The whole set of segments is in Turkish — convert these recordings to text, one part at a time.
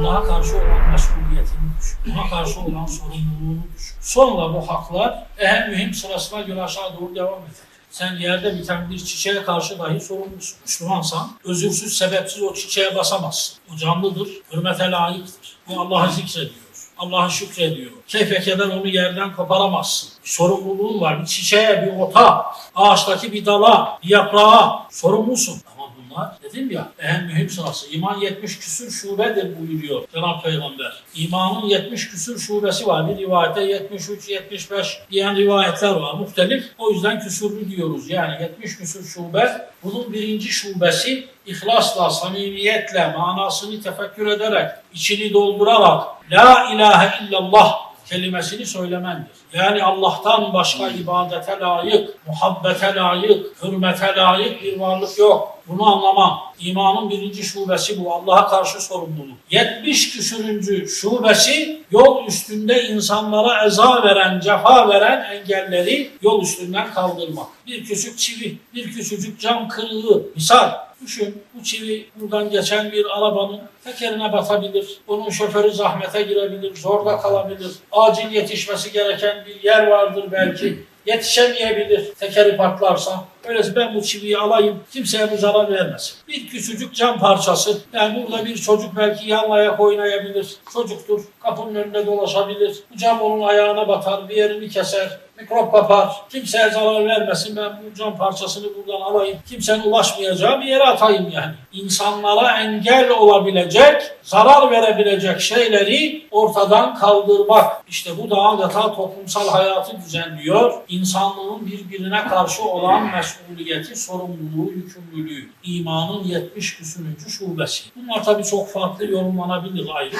Allah'a karşı olan mesuliyetini düşün. Ona karşı olan sorumluluğunu düşün. Sonra bu haklar en mühim sırasına göre aşağı doğru devam eder. Sen yerde biten bir çiçeğe karşı dahi sorumlusun. Müslümansan özürsüz sebepsiz o çiçeğe basamazsın. O canlıdır, hürmete layıktır. Bu Allah'ı zikrediyor. Allah'a şükrediyor. Keyfe keder onu yerden koparamazsın. Bir sorumluluğun var. Bir çiçeğe, bir ota, ağaçtaki bir dala, bir yaprağa sorumlusun. Ama bunlar dedim ya en mühim sırası. İman 70 küsür şubedir buyuruyor Cenab-ı Peygamber. İmanın 70 küsür şubesi var. Bir rivayette 73, 75 diyen rivayetler var. Muhtelif. O yüzden küsürlü diyoruz. Yani 70 küsür şube. Bunun birinci şubesi ihlasla, samimiyetle, manasını tefekkür ederek, içini doldurarak La ilahe illallah kelimesini söylemendir. Yani Allah'tan başka ibadete layık, muhabbete layık, hürmete layık bir varlık yok. Bunu anlamam. İmanın birinci şubesi bu. Allah'a karşı sorumluluk. 70 küsürüncü şubesi yol üstünde insanlara eza veren, cefa veren engelleri yol üstünden kaldırmak. Bir küçük çivi, bir küçücük cam kırığı. Misal Düşün bu çivi buradan geçen bir arabanın tekerine batabilir. Onun şoförü zahmete girebilir, zorda kalabilir. Acil yetişmesi gereken bir yer vardır belki. Yetişemeyebilir tekeri patlarsa. Öyleyse ben bu çiviyi alayım, kimseye bu zarar vermesin. Bir küçücük cam parçası. Yani burada bir çocuk belki yan ayak oynayabilir. Çocuktur, kapının önünde dolaşabilir. Bu cam onun ayağına batar, bir yerini keser mikrop kapar. Kimseye zarar vermesin. Ben bu cam parçasını buradan alayım. Kimsenin ulaşmayacağı bir yere atayım yani. İnsanlara engel olabilecek, zarar verebilecek şeyleri ortadan kaldırmak. İşte bu da adeta toplumsal hayatı düzenliyor. İnsanlığın birbirine karşı olan mesuliyeti, sorumluluğu, yükümlülüğü. İmanın 70 küsürüncü şubesi. Bunlar tabii çok farklı yorumlanabilir ayrı.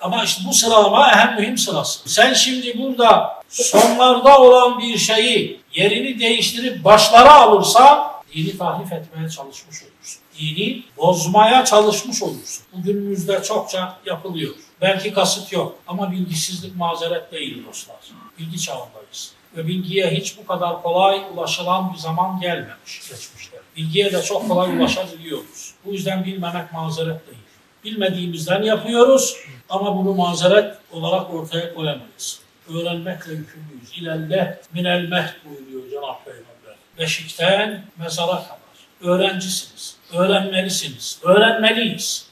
Ama işte bu sıralama en mühim sırası. Sen şimdi burada sonlarda olan bir şeyi yerini değiştirip başlara alırsan dini tahrif etmeye çalışmış olursun. Dini bozmaya çalışmış olursun. Bugünümüzde çokça yapılıyor. Belki kasıt yok ama bilgisizlik mazeret değil dostlar. Bilgi çağındayız. Ve bilgiye hiç bu kadar kolay ulaşılan bir zaman gelmemiş geçmişte. Bilgiye de çok kolay ulaşabiliyoruz. Bu yüzden bilmemek mazeret değil. Bilmediğimizden yapıyoruz ama bunu mazeret olarak ortaya koyamayız. Öğrenmekle yükümlüyüz. İlelle minel mehd buyuruyor Cenab-ı Peygamber. Beşikten mezara kadar. Öğrencisiniz. Öğrenmelisiniz. Öğrenmeliyiz.